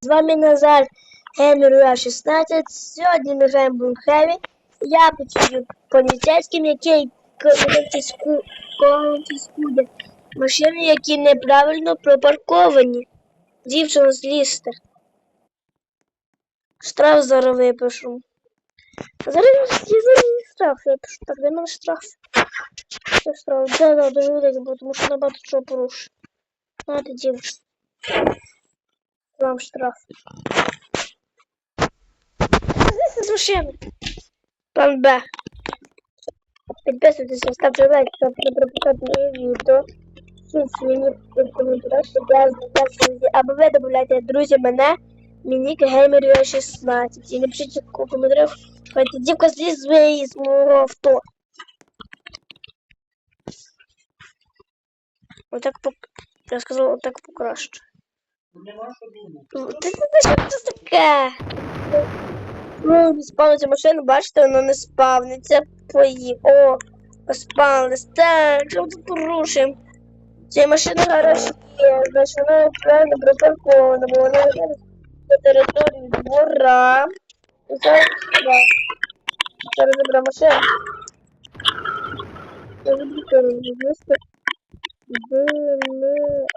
З вами Назар Генрі 16. Сьогодні ми граємо в Я працюю поліцейським, який конфіску- конфіскує машини, які неправильно пропарковані. Дівчина з лістер. Штраф зараз випишу. Зараз я штраф випишу. Так, де мене штраф? Це штраф. Да, да, дуже великий, тому що набагато чого порушив. А дівчина. Вам штраф. З машини. План Б. Підписуйтесь, ставте лайк, щоб не пропускати мої відео. Пишіть мені в коментарях, щоб я знайшов Або ви додаєте друзі мене, мені геймер 16. І напишіть в коментарях, хватить дівка зліз з з мого авто. Отак по... Я сказав, отак покраще. Нема що. Ну, Ти знаєш, що це таке? Ну, спавниться машина, бачите, воно не спавниться. Твої. О, спавнилось. Так, що ми тут порушимо? Ця машина гараж є, значить вона правильно припаркована, бо вона на території двора. І зараз сюди. Зараз заберу машину. Я заберу ми...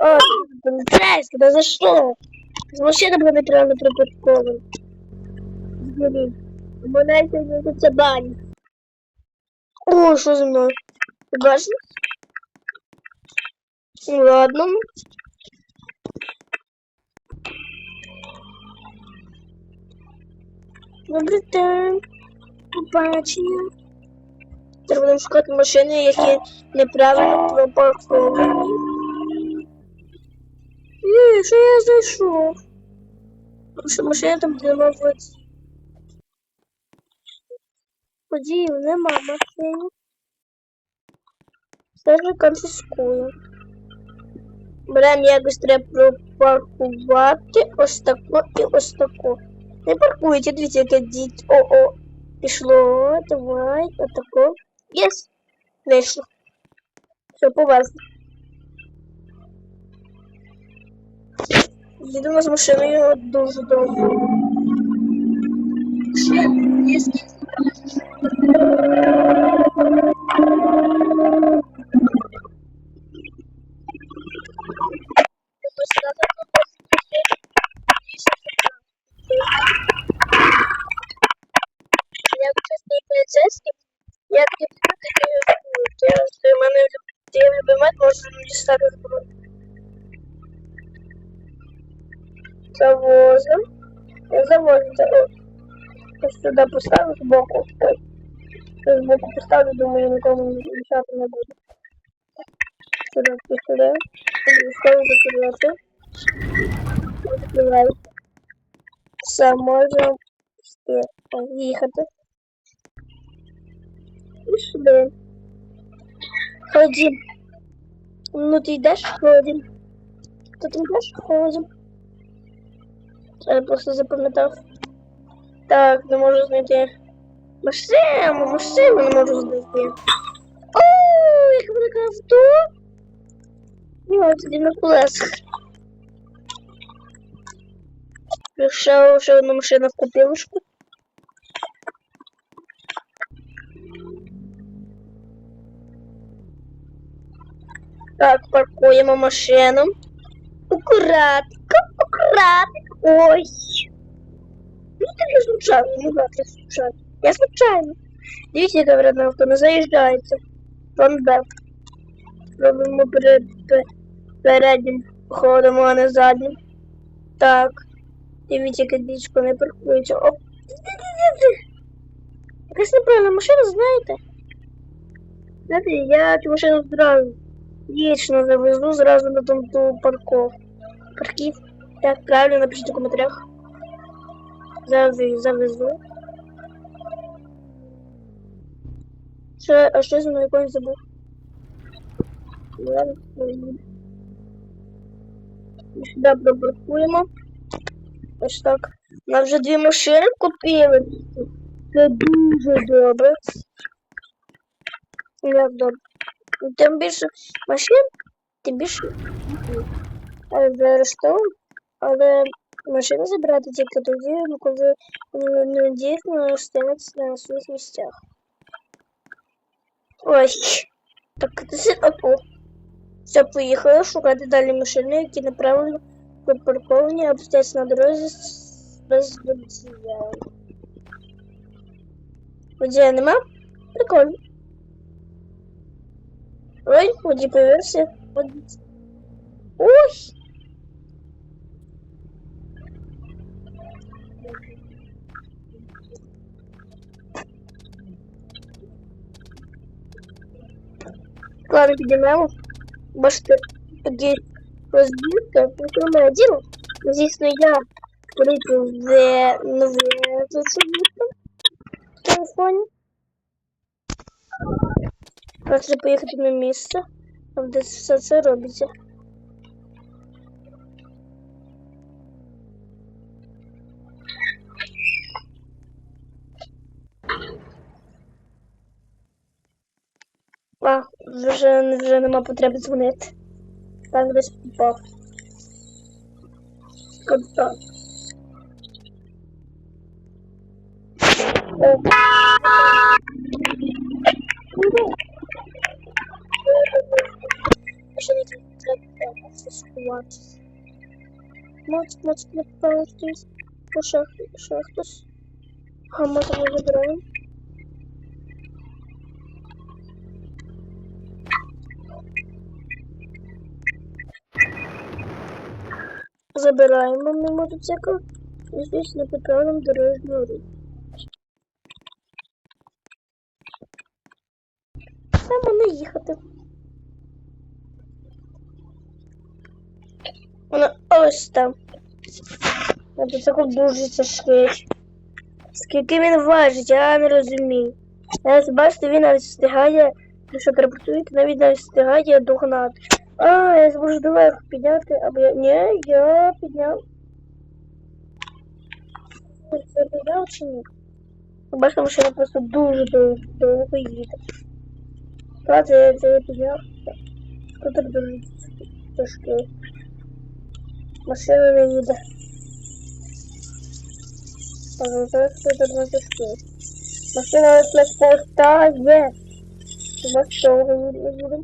О, поліцейський, да за? З машина була неправильно припаркована. Згорі. Мене сьогодні це баня. О, що зі мною? Ти бачиш? Ну, Ладно. Добрий день. Побачення. Тепер будемо шукати машини, які неправильно пропарковані. Ні, що я знайшов? Тому що машина там де мабуть. Подію, нема машини. Все ж конфіскую. Беремо якось треба пропаркувати ось тако і ось тако. Не паркуйте, дивіться, яке діть. О-о. Пішло. Давай, отако. Єс. Вийшло. Все, повезли. Їдемо з машиною дуже довго. Я Завозим. Я завозим. О, ось сюди поставлю збоку. Збоку поставлю, думаю, нікому мішати не буде. Сюди пістолет. Ставлю закривати. Закриваю. Все, можемо їхати. Пішли. Ходім. Ну ти йдеш? Ходім. Ти там йдеш? Ходім. Я просто запам'ятав. Так, не можу знайти. Машину, машину не можу знайти. О, як велике авто. Ні, тоді на колесах. Ще, ще одна машина в копілочку. Так, паркуємо машину. Акуратненько, акуратненько. Ой. Ну так я случайно, ну так я случайно. Я случайно. Дивіться, яка вредна авто, не заїжджається. План Б. Робимо перед, переднім ходом, а не заднім. Так. Дивіться, яке дічко не паркується. Оп. Якась неправильна машина, знаєте? Знаєте, я цю машину зразу вічно завезу зразу на тому ту парковку. Парків. Так, правильно напишіть у коментарях. Зараз завезу. Ще, а що зі мною якось забув? Ладно, Ми Сюди пропаркуємо. Ось так. У нас вже дві машини купили. Це дуже добре. Як добре. Тим більше машин, тим більше. Але заарештовано. Але Машину забирати тільки тоді, ну, коли ну, ну, дійсно стоять на своїх місцях. Ой, так це ото. Все, поїхали шукати далі машини, які направлені припарковані або стоять на дорозі з- без водія. Водія нема? Прикольно. Ой, водій появився. Водій. Ой! Ладно, підіймемо. Бачите, є розбірка, прикольне діло. Звісно, я полетів в нове зацінку в телефоні. Зараз треба Proszę pojechać na miejsce, a w desce co robicie? A, że, że nie ma potrzeby dzwonić. Tak, bez bo. Tylko to. Моць, моць, не пам'ятаюсь. О, ще, ще хтось. А, ми там забираємо. Забираємо ми мотоцикл і здесь не поправимо дорожню рух. Там. Мотоцикл дуже тяжкий. Скільки він важить, я не розумію. Я бачите, він навіть встигає, що телепортуєте, навіть навіть встигає догнати. А, я зможу доверху підняти, або я. Ні, я підняв. Це підняв чи ні? Бачите, машина просто дуже довго, їде. Ладно, я це підняв. Скутер дуже тяжкий. Машина не їде. Машина не повертає. Хіба що не будемо?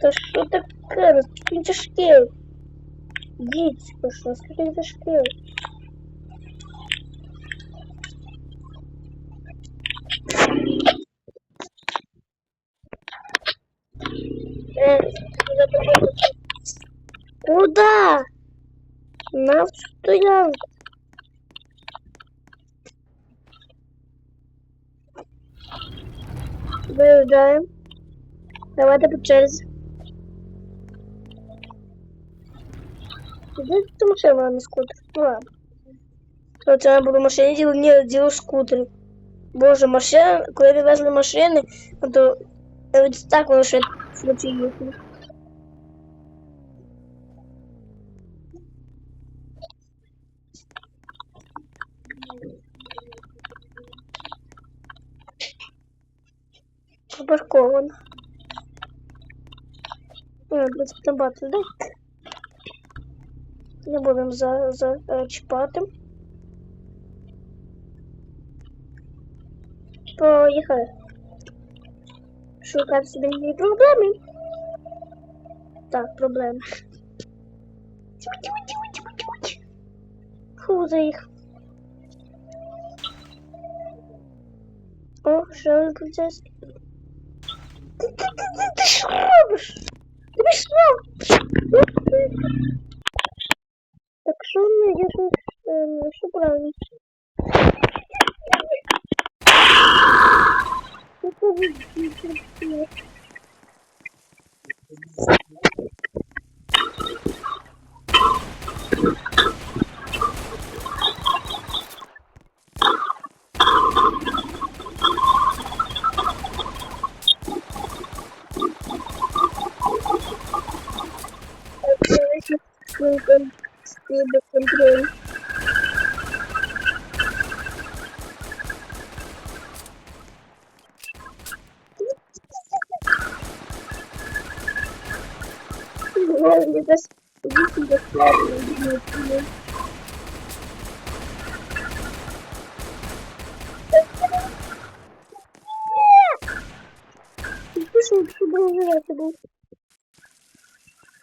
Та що таке? Він тяжкий? Дідько, що наскільки він Куда? На стоянку. Виїжджаємо. Давайте по черзі. Де ти машина а не скутер? Ну ладно. То це було машині діло, ні, діло в скутері. Боже, машина, коли вивезли машини, то навіть так воно ще швидше Їхало. Запарковано. Ой, буде там багато людей. Не будемо за, за, е. Поїхали. Шукати собі нові проблеми. Так, проблеми. Фу, заїхав. О, ще один. co robisz? Gdybyś znał! Tak szumnie jesteś um, szubrany. Co to widzisz? Наверное, без выхода Слушай, что было уже это был.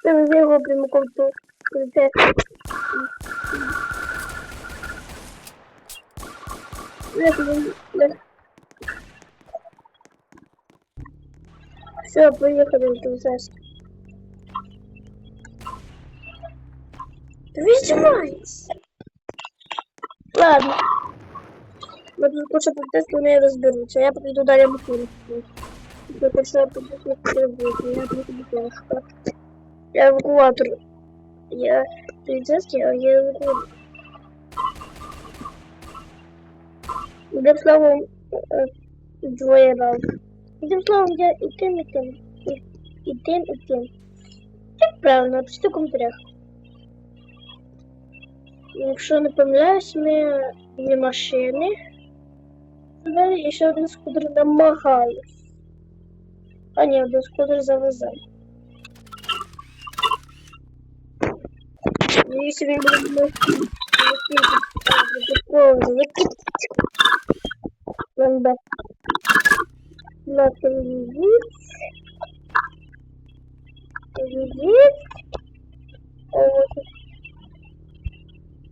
Там я его прямиком то Все, поехали, ты знаешь. Ты издеваешься? Ладно. Вот тут куча протестов, но я разберусь. А я пойду далее бутылку. Я хочу подписать будет. Я буду бутылка. Я эвакуатор. Я полицейский, а я эвакуатор. Одним словом, е, двоє раз. Одним словом, я і тим, і тим. І, і тим, і тим. Так правильно, напишіть у коментарях. Якщо не помиляюсь, ми дві машини. Далі і ще один скутер намагаюсь. А ні, один скутер завезе. Якщо він буде Бомба. На телевизор. Телевизор.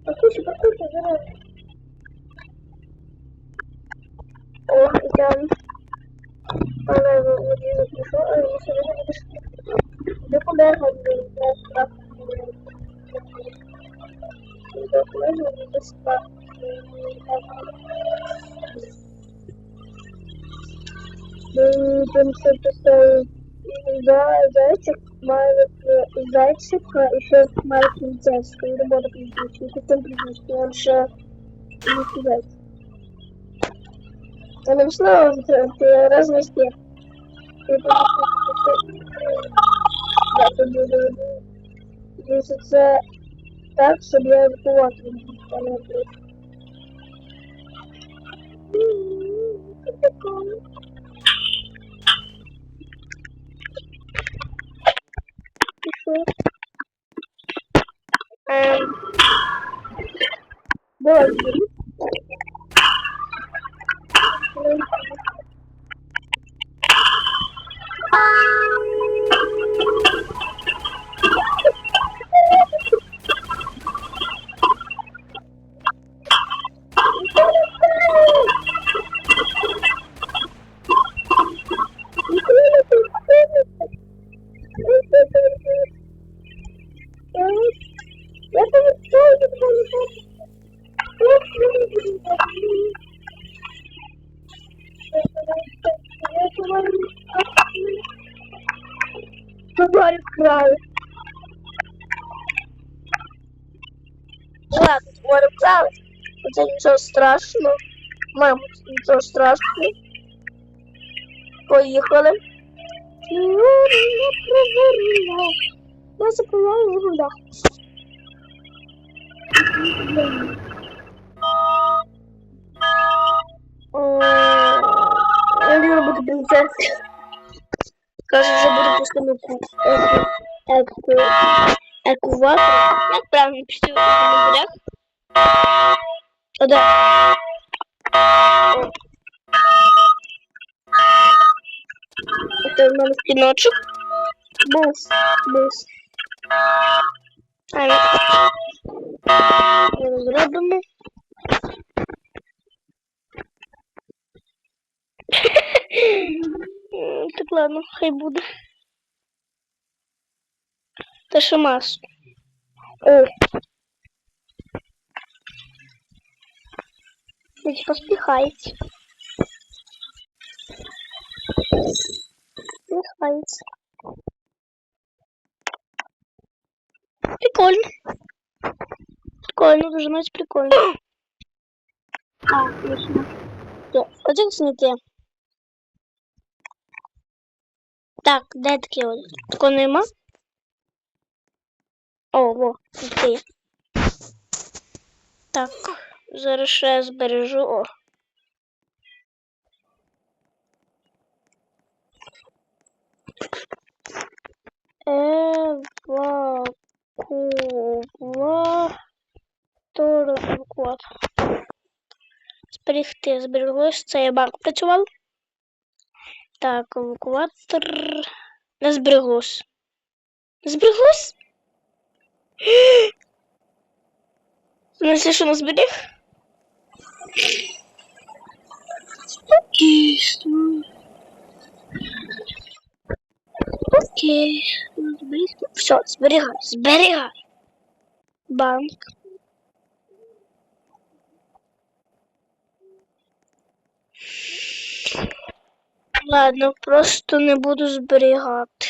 Покушай, покушай, зараз. О, идем. Она его вот пришел, а ему сегодня не пришли. Документ будет, да, справка. Документ будет справка. Там что-то да, зайчик, маленький зайчик, еще маленький зайчик, и работа призрачный, потом призрачный, он же не зайчик. Она вышла в разные степи. Да, тут буду движется так, чтобы я эвакуатор не Ee, Böyle. Thank Ладно, товарищ краю. Це нічого страшного. Мамо, нічого страшного. Поїхали. Я запиваю вода. Я люблю робити принцеси. Каже, буду просто еку, еку, экватор. Как ну, правильно пишите в комментариях? Да. Это нам скиночек. Бус, бус. А, зробимо. так ладно, хай буде. Та ще маску. О. Ведь поспіхається. Поспіхається. Прикольно. Прикольно, дуже навіть прикольно. А, ясно. Один снити. Так, де таке от? Такого нема? О, во, окей. Так, зараз ще я збережу. О. евакуатор евакуатор. Зберегти, збереглось. Це я банк працював. Так, евакуатор. Не збереглось. Не Значить, що не зберіг? Окей. Все, зберігай, зберігай. Банк. Ладно, просто не буду зберігати.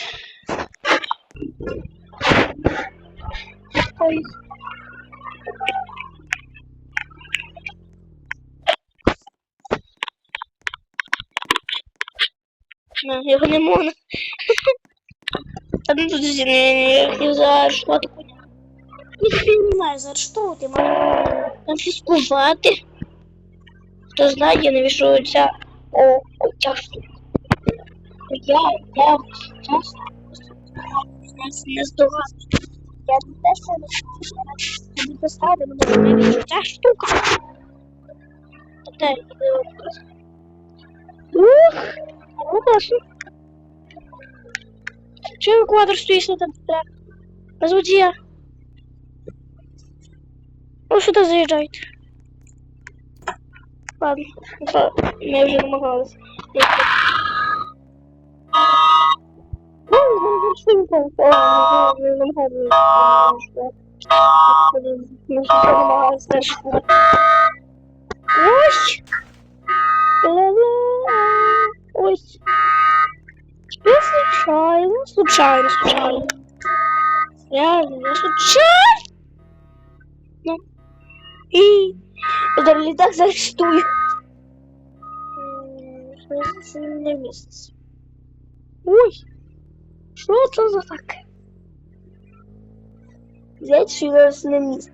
Ой. Не, його не можна. Та ну тут не, не, не заарештувати. Ніхто не має заарештовувати, має конфіскувати. Хто знає, я навіщо ця о, ця штука. Я, я часто не здогадую. Я не те, що не поставлю, але навіщо ця штука. Та, Ух, ну класно. Чого евакуатор стоїть на там трек? Назвуть я. Ну, сюди заїжджайте. Ладно, я вже намагалась. Ла-ла. Ой. Я случайно, случайно, случайно. Реально, я случайно. И ударили так зачастую. Не місяць. Ой, що це за таке? Взять зараз на місяць.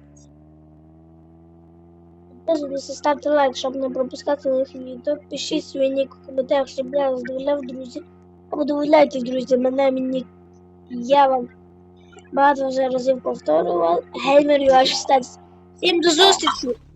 Підписуйтесь, ставте лайк, щоб не пропускати нових відео. Пишіть свій нік у коментарях, щоб я довольняв, друзі. Або довольняйте, друзі, мене мені. Я вам багато вже разів повторював. Геймер Юаш Стенс. Всім до зустрічі!